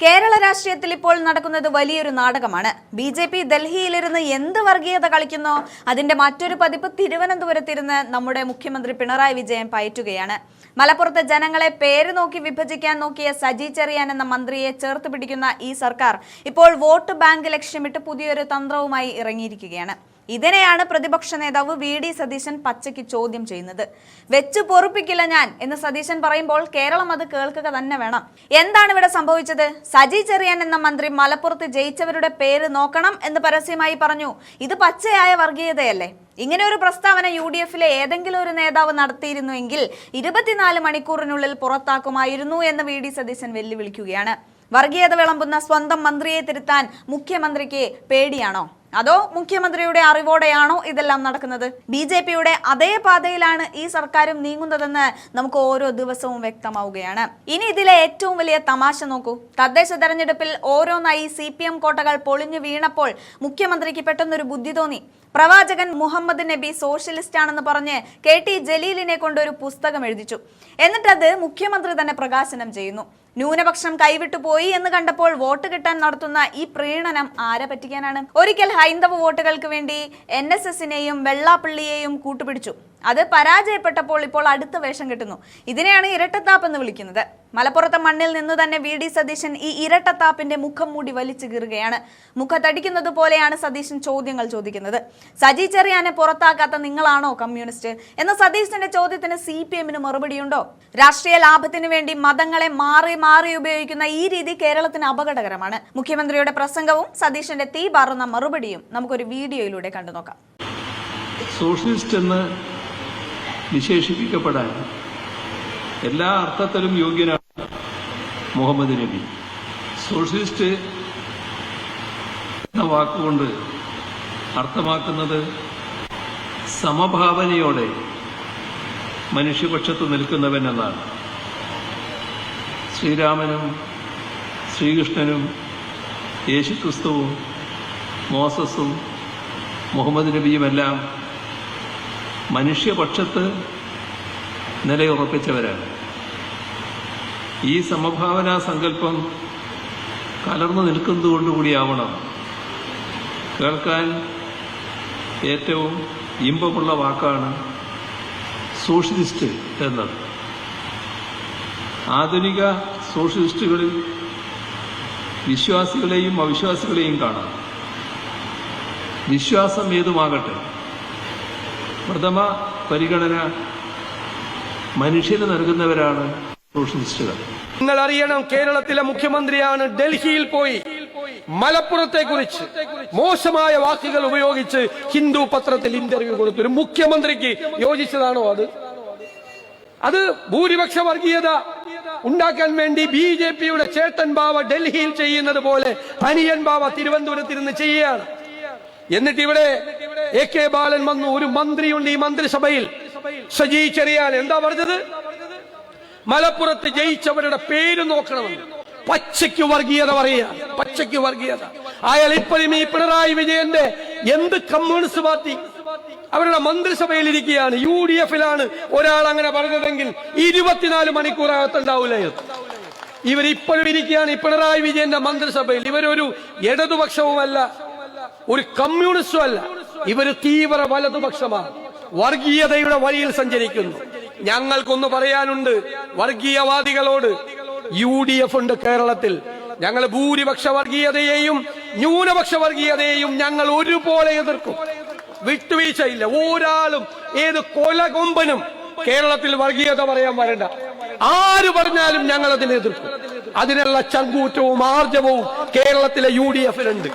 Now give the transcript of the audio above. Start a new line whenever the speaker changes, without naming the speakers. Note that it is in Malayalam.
കേരള രാഷ്ട്രീയത്തിൽ ഇപ്പോൾ നടക്കുന്നത് വലിയൊരു നാടകമാണ്. ബി ജെ പി ഡൽഹിയിലിരുന്ന് എന്ത് വർഗീയത കളിക്കുന്നോ? അതിന്റെ മറ്റൊരു പതിപ്പ് തിരുവനന്തപുരത്തിരുന്ന് നമ്മുടെ മുഖ്യമന്ത്രി പിണറായി വിജയൻ പയറ്റുകയാണ്. മലപ്പുറത്തെ ജനങ്ങളെ പേര് നോക്കി വിഭജിക്കാൻ നോക്കിയ സജി ചെറിയാൻ എന്ന മന്ത്രിയെ ചേർത്ത് പിടിക്കുന്ന ഈ സർക്കാർ ഇപ്പോൾ വോട്ട് ബാങ്ക് ലക്ഷ്യമിട്ട് പുതിയൊരു തന്ത്രവുമായി ഇറങ്ങിയിരിക്കുകയാണ്. ഇതിനെയാണ് പ്രതിപക്ഷ നേതാവ് വി ഡി സതീശൻ പച്ചയ്ക്ക് ചോദ്യം ചെയ്യുന്നത്. വെച്ച് പൊറുപ്പിക്കില്ല ഞാൻ എന്ന് സതീശൻ പറയുമ്പോൾ കേരളം അത് കേൾക്കുക തന്നെ വേണം. എന്താണ് ഇവിടെ സംഭവിച്ചത്? സജി ചെറിയാൻ എന്ന മന്ത്രി മലപ്പുറത്ത് ജയിച്ചവരുടെ പേര് നോക്കണം എന്ന് പരസ്യമായി പറഞ്ഞു. ഇത് പച്ചയായ വർഗീയതയല്ലേ? ഇങ്ങനെ ഒരു പ്രസ്താവന യു ഡി എഫിലെ ഏതെങ്കിലും ഒരു നേതാവ് നടത്തിയിരുന്നുവെങ്കിൽ ഇരുപത്തിനാല് മണിക്കൂറിനുള്ളിൽ പുറത്താക്കുമായിരുന്നു എന്ന് വി ഡി സതീശൻ വെല്ലുവിളിക്കുകയാണ്. വർഗീയത വിളമ്പുന്ന സ്വന്തം മന്ത്രിയെ തിരുത്താൻ മുഖ്യമന്ത്രിക്ക് പേടിയാണോ? അതോ മുഖ്യമന്ത്രിയുടെ അറിവോടെയാണോ ഇതെല്ലാം നടക്കുന്നത്? ബി ജെ പിയുടെ അതേ പാതയിലാണ് ഈ സർക്കാരും നീങ്ങുന്നതെന്ന് നമുക്ക് ഓരോ ദിവസവും വ്യക്തമാവുകയാണ്. ഇനി ഇതിലെ ഏറ്റവും വലിയ തമാശ നോക്കൂ. തദ്ദേശ തെരഞ്ഞെടുപ്പിൽ ഓരോന്നായി സി പി എം കോട്ടകൾ പൊളിഞ്ഞു വീണപ്പോൾ മുഖ്യമന്ത്രിക്ക് പെട്ടെന്നൊരു ബുദ്ധി തോന്നി. പ്രവാചകൻ മുഹമ്മദ് നബി സോഷ്യലിസ്റ്റ് ആണെന്ന് പറഞ്ഞ് കെ ടി ജലീലിനെ കൊണ്ട് ഒരു പുസ്തകം എഴുതിച്ചു. എന്നിട്ടത് മുഖ്യമന്ത്രി തന്നെ പ്രകാശനം ചെയ്യുന്നു. ന്യൂനപക്ഷം കൈവിട്ടു പോയി എന്ന് കണ്ടപ്പോൾ വോട്ട് കിട്ടാൻ നടത്തുന്ന ഈ പ്രീണനം ആരെ പറ്റിക്കാനാണ്? ഒരിക്കൽ ഹൈന്ദവ വോട്ടുകൾക്ക് വേണ്ടി എൻ എസ് എസിനെയും വെള്ളാപ്പള്ളിയെയും കൂട്ടുപിടിച്ചു. അത് പരാജയപ്പെട്ടപ്പോൾ ഇപ്പോൾ അടുത്ത വേഷം കിട്ടുന്നു. ഇതിനെയാണ് ഇരട്ടത്താപ്പ് എന്ന് വിളിക്കുന്നത്. മലപ്പുറത്തെ മണ്ണിൽ നിന്ന് തന്നെ വി ഡി സതീശൻ ഈ ഇരട്ടത്താപ്പിന്റെ മുഖം മൂടി വലിച്ചു കീറുകയാണ്. മുഖത്തടിക്കുന്നത് പോലെയാണ് സതീശൻ ചോദ്യങ്ങൾ ചോദിക്കുന്നത്. സജി ചെറിയാനെ പുറത്താക്കാത്ത നിങ്ങളാണോ കമ്മ്യൂണിസ്റ്റ്? എന്ന സതീശന്റെ ചോദ്യത്തിന് സി പി എമ്മിന് മറുപടിയുണ്ടോ? രാഷ്ട്രീയ ലാഭത്തിന് വേണ്ടി മതങ്ങളെ മാറി മാറി ഉപയോഗിക്കുന്ന ഈ രീതി കേരളത്തിന് അപകടകരമാണ്. മുഖ്യമന്ത്രിയുടെ പ്രസംഗവും സതീശന്റെ തീ പാറുന്ന മറുപടിയും നമുക്കൊരു വീഡിയോയിലൂടെ കണ്ടു നോക്കാം.
സോഷ്യലിസ്റ്റ് എന്ന് വിശേഷിപ്പിക്കപ്പെടാൻ എല്ലാ അർത്ഥത്തിലും യോഗ്യനാണ്. മുഹമ്മദ് നബി. സോഷ്യലിസ്റ്റ് എന്ന വാക്കുകൊണ്ട് അർത്ഥമാക്കുന്നത് സമഭാവനയോടെ മനുഷ്യപക്ഷത്ത് നിൽക്കുന്നവൻ എന്നാണ് ശ്രീരാമനും ശ്രീകൃഷ്ണനും യേശുക്രിസ്തുവും മോസസും മുഹമ്മദ് നബിയുമെല്ലാം മനുഷ്യപക്ഷത്ത് നിലയുറപ്പിച്ചവരാണ്. ഈ സമഭാവന സങ്കല്പം കലർന്നു നിൽക്കുന്നതുകൊണ്ടുകൂടിയാവണം. കേൾക്കാൻ ഏറ്റവും ഇമ്പമുള്ള വാക്കാണ് സോഷ്യലിസ്റ്റ് എന്നത്. ആധുനിക സോഷ്യലിസ്റ്റുകളിൽ വിശ്വാസികളെയും അവിശ്വാസികളെയും കാണാം. വിശ്വാസം ഏതുമാകട്ടെ? പ്രഥമ പരിഗണന മനുഷ്യന് നൽകുന്നവരാണ്
നിങ്ങൾ അറിയണം കേരളത്തിലെ മുഖ്യമന്ത്രിയാണ് ഡൽഹിയിൽ പോയി. മലപ്പുറത്തെ കുറിച്ച് മോശമായ വാക്കുകൾ ഉപയോഗിച്ച് ഹിന്ദു പത്രത്തിൽ ഇന്റർവ്യൂ കൊടുത്തു ഒരു മുഖ്യമന്ത്രിക്ക് യോജിച്ചതാണോ അത്? അത് ഭൂരിപക്ഷ വർഗീയത ഉണ്ടാക്കാൻ വേണ്ടി ബി ജെ പിയുടെ ചേട്ടൻ ബാവ ഡൽഹിയിൽ ചെയ്യുന്നത് പോലെ അനിയൻ ബാവ തിരുവനന്തപുരത്തിരുന്ന് ചെയ്യുകയാണ്. എന്നിട്ട് ഇവിടെ എ കെ ബാലൻ വന്നു ഒരു മന്ത്രിയുണ്ട് ഈ മന്ത്രിസഭയിൽ. സജി ചെറിയാൻ എന്താ പറഞ്ഞത്? മലപ്പുറത്ത് ജയിച്ചവരുടെ പേര് നോക്കണമെന്ന് പച്ചയ്ക്ക് വർഗീയത പറയുക. പച്ചയ്ക്ക് വർഗീയത. അയാൾ ഇപ്പോഴും ഈ പിണറായി വിജയന്റെ എന്ത് കമ്മ്യൂണിസ്റ്റ് പാർട്ടി? അവരുടെ മന്ത്രിസഭയിൽ ഇരിക്കുകയാണ് യു ഡി എഫിലാണ് ഒരാൾ അങ്ങനെ പറഞ്ഞതെങ്കിൽ ഇരുപത്തിനാല് മണിക്കൂറകത്തുണ്ടാവില്ലായിരുന്നു ഇവരിപ്പോഴും ഇരിക്കുകയാണ് ഈ പിണറായി വിജയന്റെ മന്ത്രിസഭയിൽ. ഇവരൊരു ഇടതുപക്ഷവുമല്ല ഒരു കമ്മ്യൂണിസ്റ്റും അല്ല ഇവർ തീവ്ര വലതുപക്ഷമാണ്. വർഗീയതയുടെ വഴിയിൽ സഞ്ചരിക്കുന്നു. ഞങ്ങൾക്കൊന്ന് പറയാനുണ്ട് വർഗീയവാദികളോട്. യു ഡി എഫ് ഉണ്ട് കേരളത്തിൽ. ഞങ്ങൾ ഭൂരിപക്ഷ വർഗീയതയെയും ന്യൂനപക്ഷ വർഗീയതയെയും ഞങ്ങൾ ഒരുപോലെ എതിർക്കും. വിട്ടുവീഴ്ചയില്ല. ഒരാളും ഏത് കൊലകൊമ്പനും കേരളത്തിൽ വർഗീയത പറയാൻ വരണ്ട. ആര് പറഞ്ഞാലും ഞങ്ങൾ അതിനെ എതിർക്കും. അതിനുള്ള ചങ്കൂറ്റവും ആർജവവും കേരളത്തിലെ യു ഡി എഫിനുണ്ട്